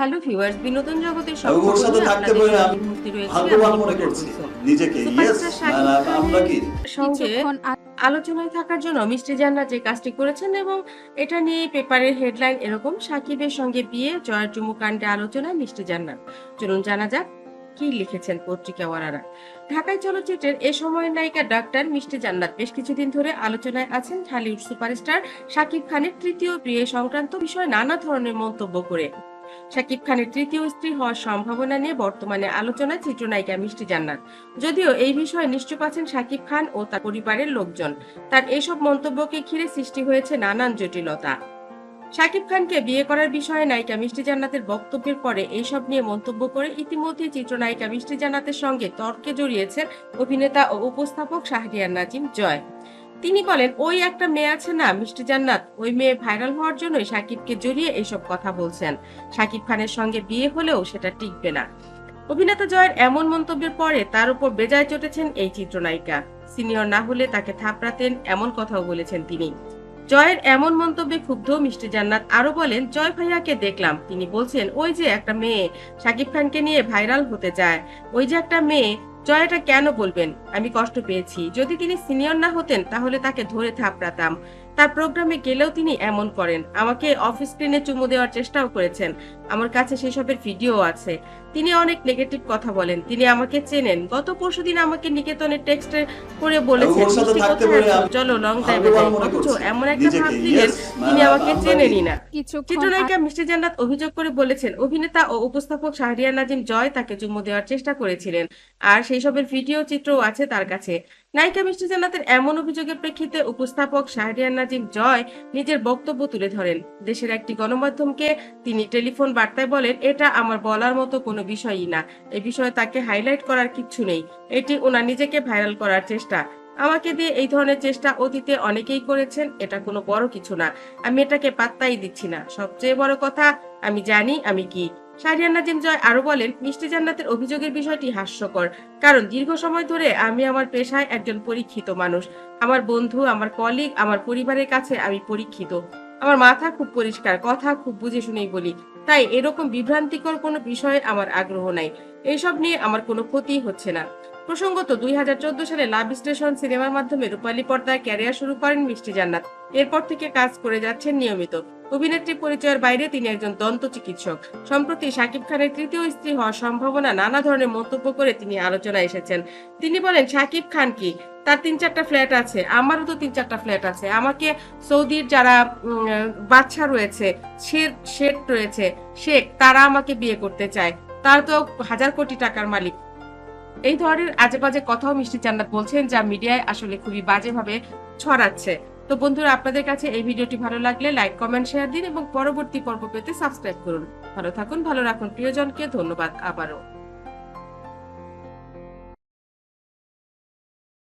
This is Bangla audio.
হ্যালো ভিউয়ার্স বিনোদন জগতের সব ওর সাথে থাকতে পেরে আমি ভাগ্যবান মনে করছি। নিজেকে ইয়েস আমরা কি? আলোচনায় থাকার জন্য মিষ্টি জান্নাত যে কাজটি করেছেন এবং এটা নিয়ে পেপারের হেডলাইন এরকম সাকিবের সঙ্গে বিয়ে জয়ের চুমু কাণ্ডে আলোচনায় মিষ্টি জান্নাত চলুন জানা যাক কি লিখেছেন পত্রিকাওয়ালারা ঢাকায় চলচ্চিত্রের এ সময়ের নায়িকা ডাক্তার মিষ্টি জান্নাত বেশ কিছুদিন ধরে আলোচনায় আছেন ঢালিউড সুপারস্টার শাকিব খানের তৃতীয় বিয়ে সংক্রান্ত বিষয়ে নানা ধরনের মন্তব্য করে। শাকিব খানের তৃতীয় স্ত্রী হওয়ার সম্ভাবনা নিয়ে বর্তমানে আলোচনায় চিত্রনায়িকা মিষ্টি জান্নাত। যদিও এই বিষয়ে নিশ্চুপ আছেন শাকিব খান ও তার পরিবারের লোকজন। তার এইসব মন্তব্যকে ঘিরে সৃষ্টি হয়েছে নানান জটিলতা। শাকিব খানকে বিয়ে করার বিষয়ে নায়িকা মিষ্টি জান্নাতের বক্তব্যের পরে এইসব নিয়ে মন্তব্য করে ইতিমধ্যে চিত্রনায়িকা মিষ্টি জান্নাতের সঙ্গে তর্কে জড়িয়েছেন অভিনেতা ও উপস্থাপক শাহরিয়ার নাজিম জয়। তিনি বলেন, ওই একটা মেয়ে আছে না, মিষ্টি জান্নাত। ওই মেয়ে ভাইরাল হওয়ার জন্যই সাকিবকে জড়িয়ে এইসব কথা বলছেন। সাকিব খানের সঙ্গে বিয়ে হলেও সেটা টিকবে না। অভিনেতা জয়ের এমন মন্তব্যের পরে তার উপর বেজায় চটেছেন এই চিত্রনায়িকা। সিনিয়র না হলে তাকে থাপড়াতেন এমন কথাও বলেছেন তিনি। জয়ের এমন মন্তব্যে ক্ষুব্ধ মিষ্টি জান্নাত আরও বলেন, জয় ভাইয়াকে দেখলাম। তিনি বলছেন, ওই যে একটা মেয়ে সাকিব খানকে নিয়ে ভাইরাল হতে চায়। ওই যে একটা মেয়ে জয় এটা কেন বলবেন? আমি কষ্ট পেয়েছি। যদি তিনি সিনিয়র না হতেন, তাহলে তাকে ধরে থাপড়াতাম। তার প্রোগ্রামে গেলেও তিনি এমন করেন। আমাকে অফিস স্ক্রিনে চুমু দেওয়ার চেষ্টাও করেছেন। আমার কাছে সেসবের ভিডিও আছে। তিনি অনেক নেগেটিভ কথা বলেন। তিনি আমাকে চেনেন। গত পরশুদিন আমাকে নিকেতনের টেক্সট করে বলেছেন ওর সাথে "মিষ্টি থাকতে কোথায় পেরে আছো? আমি চলো লং ড্রাইভে যাই অথচ এমন একটা ভাব দিলেন তিনি আমাকে চেনেনই না। চিত্রনায়িকা মিষ্টি জান্নাত অভিযোগ করে বলেছেন অভিনেতা ও উপস্থাপক শাহরিয়ার নাজিম জয় তাকে চুমু দেওয়ার চেষ্টা করেছিলেন। আর সেই সবের ভিডিও চিত্রও আছে তার কাছে। নায়িকা মিষ্টি জান্নাতের এমন অভিযোগের প্রেক্ষিতে উপস্থাপক শাহরিয়ার নাজিম জয় নিজের বক্তব্য তুলে ধরেন। দেশের একটি গণমাধ্যমকে তিনি টেলিফোন বার্তায় বলেন, এটা আমার বলার মতো কোনো বিষয়ই না। এ বিষয়ে তাকে হাইলাইট করার কিচ্ছু নেই। এটি ওনার নিজেকে ভাইরাল করার চেষ্টা। আমাকে দিয়ে এই ধরনের চেষ্টা অতীতে অনেকেই করেছেন, এটা কোনো বড় কিছু না। আমি এটাকে পাত্তাই দিচ্ছি না। সবচেয়ে বড় কথা, আমি জানি আমি কি। শাহরিয়ার নাজিম জয় আরও বলেন, মিষ্টি জান্নাতের অভিযোগের বিষয়টি হাস্যকর। কারণ দীর্ঘ সময় ধরে আমি আমার পেশায় একজন পরীক্ষিত মানুষ। আমার বন্ধু, আমার কলিগ আমার পরিবারের কাছে আমি পরীক্ষিত। আমার মাথা খুব পরিষ্কার, কথা খুব বুঝে শুনেই বলি। তাই এরকম বিভ্রান্তিকর কোনো বিষয়ে আমার আগ্রহ নাই। এইসব নিয়ে আমার কোনো ক্ষতি হচ্ছে না। প্রসঙ্গত, দুই হাজার চোদ্দ সালে লাভ স্টেশন সিনেমার মাধ্যমে রূপালী পর্দায় ক্যারিয়ার শুরু করেন মিষ্টি জান্নাত। এরপর থেকে কাজ করে যাচ্ছেন নিয়মিত। অভিনেত্রী পরিচয়ের বাইরে তিনি একজন দন্ত চিকিৎসক। সম্প্রতি শাকিব খানের তৃতীয় স্ত্রী হওয়ার সম্ভাবনা নানা ধরনের মন্তব্য করে তিনি আলোচনায় এসেছেন। তিনি বলেন, শাকিব খান কি? তার তিন চারটা ফ্ল্যাট আছে, আমারও তো তিন চারটা ফ্ল্যাট আছে। আমাকে সৌদির যারা বাচ্চা রয়েছে শেখ রয়েছে, শেখ, তারা আমাকে বিয়ে করতে চায়। তার তো হাজার কোটি টাকার মালিক। এই ধরনের আজে বাজে কথাও মিষ্টি জান্নাত বলছেন, যা মিডিয়ায় আসলে খুবই বাজেভাবে ছড়াচ্ছে। তো বন্ধুরা, আপনাদের কাছে এই ভিডিওটি ভালো লাগলে লাইক, কমেন্ট, শেয়ার দিন এবং পরবর্তী পর্ব পেতে সাবস্ক্রাইব করুন। ভালো থাকুন, ভালো রাখুন, প্রিয়জনকে ধন্যবাদ আবারও।